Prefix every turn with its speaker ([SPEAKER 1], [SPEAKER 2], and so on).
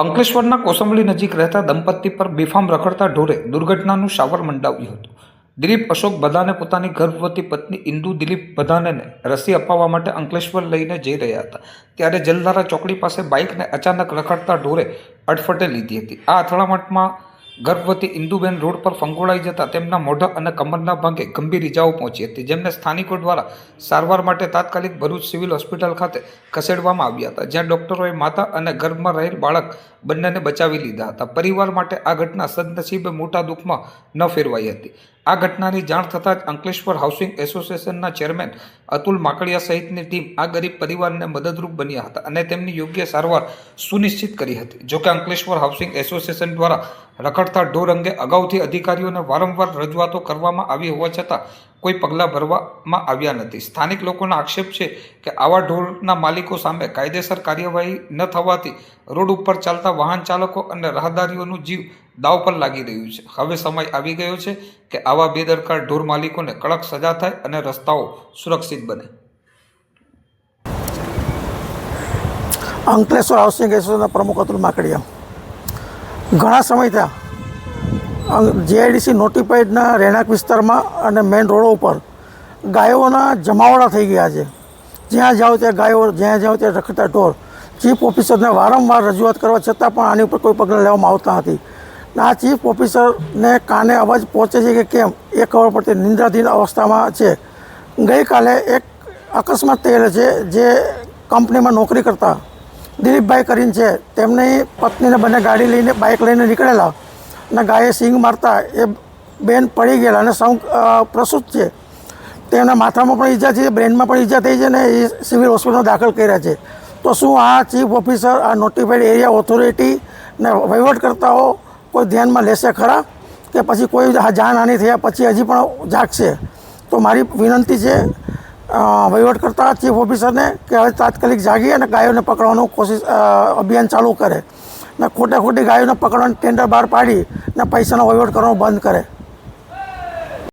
[SPEAKER 1] અંકલેશ્વરના કોસંબળી નજીક રહેતા દંપતી પર બેફામ રખડતા ઢોરે દુર્ઘટનાનું શાવર મંડાવ્યું હતું. દિલીપ અશોક બધાને પોતાની ગર્ભવતી પત્ની ઇન્દુ દિલીપ બધાનેને રસી અપાવવા માટે અંકલેશ્વર લઈને જઈ રહ્યા હતા. ત્યારે જલધારા ચોકડી પાસે બાઇકને અચાનક રખડતા ઢોરે અડફટે લીધી હતી. આ અથડામણમાં ગર્ભવતી ઇન્દુબેન રોડ પર ફંગોળાઈ જતા તેમના મોઢા અને કમરના ભાગે ગંભીર ઇજાઓ પહોંચી હતી, જેમને સ્થાનિકો દ્વારા સારવાર માટે તાત્કાલિક ભરૂચ સિવિલ હોસ્પિટલ ખાતે ખસેડવામાં આવ્યા હતા, જ્યાં ડોક્ટરોએ માતા અને ગર્ભમાં રહેલ બાળક બંનેને બચાવી લીધા હતા. પરિવાર માટે આ ઘટના સદનસીબે મોટા દુઃખમાં ન ફેરવાઈ હતી. આ ઘટનાની જાણ થતાં જ અંકલેશ્વર હાઉસિંગ એસોસિએશનના ચેરમેન અતુલ માકડિયા સહિતની ટીમ આ ગરીબ પરિવારને મદદરૂપ બન્યા હતા અને તેમની યોગ્ય સારવાર સુનિશ્ચિત કરી હતી. જોકે અંકલેશ્વર હાઉસિંગ એસોસિએશન દ્વારા રખડતા ઢોર અંગે અગાઉથી અધિકારીઓને વારંવાર રજૂઆતો કરવામાં આવી હોવા છતાં કોઈ પગલાં ભરવામાં આવ્યા નથી. સ્થાનિક લોકોનો આક્ષેપ છે કે આવા ઢોરના માલિકો સામે કાયદેસર કાર્યવાહી ન થવાથી રોડ ઉપર ચાલતા વાહન ચાલકો અને રાહદારીઓનું જીવ દાવ પર લાગી રહ્યું છે. હવે સમય આવી ગયો છે કે આવા બેદરકાર ઢોર માલિકોને કડક સજા થાય અને રસ્તાઓ સુરક્ષિત બને.
[SPEAKER 2] અંકલેશ્વર હાઉસિંગ એસોસિએશનના પ્રમુખ અતુલ માકડિયા. ઘણા સમય થયા. જેઆઈડીસી નોટિફાઈડના રહેણાંક વિસ્તારમાં અને મેઇન રોડો ઉપર ગાયોના જમાવડા થઈ ગયા છે. જ્યાં જાઓ ત્યાં ગાયો, જ્યાં જાઓ ત્યાં રખડતા ઢોર. ચીફ ઓફિસરને વારંવાર રજૂઆત કરવા છતાં પણ આની ઉપર કોઈ પગલાં લેવામાં આવતા નથી. આ ચીફ ઓફિસરને કાને અવાજ પહોંચે છે કે કેમ એ ખબર પડતી નિંદ્રાધીન અવસ્થામાં છે. ગઈકાલે એક અકસ્માત થયેલો છે જે કંપનીમાં નોકરી કરતા દિલીપભાઈ કરીને છે. તેમની પત્નીને બંને ગાડી લઈને, બાઇક લઈને નીકળેલા. અને ગાયે સિંગ મારતા એ બેન પડી ગયેલા અને સૌ પ્રસૂત છે. તેમના માથામાં પણ ઈજા છે, બ્રેનમાં પણ ઈજા થઈ છે ને એ સિવિલ હોસ્પિટલમાં દાખલ કર્યા છે. તો શું આ ચીફ ઓફિસર, આ નોટિફાઈડ એરિયા ઓથોરિટી ને વહીવટકર્તાઓ કોઈ ધ્યાનમાં લેશે ખરા? કે પછી કોઈ જાનહાનિ થયા પછી હજી પણ જાગશે? તો મારી વિનંતી છે અ, વહીવટકર્તા ચીફ ઓફિસરને કે હવે તાત્કાલિક જાગી અને ગાયોને પકડવાનું કોશિશ અભિયાન ચાલુ કરે. ને ખોટે ખોટી ગાયોને પકડવાનું ટેન્ડર બહાર પાડી ને પૈસાનો વહીવટ કરવાનું બંધ કરે.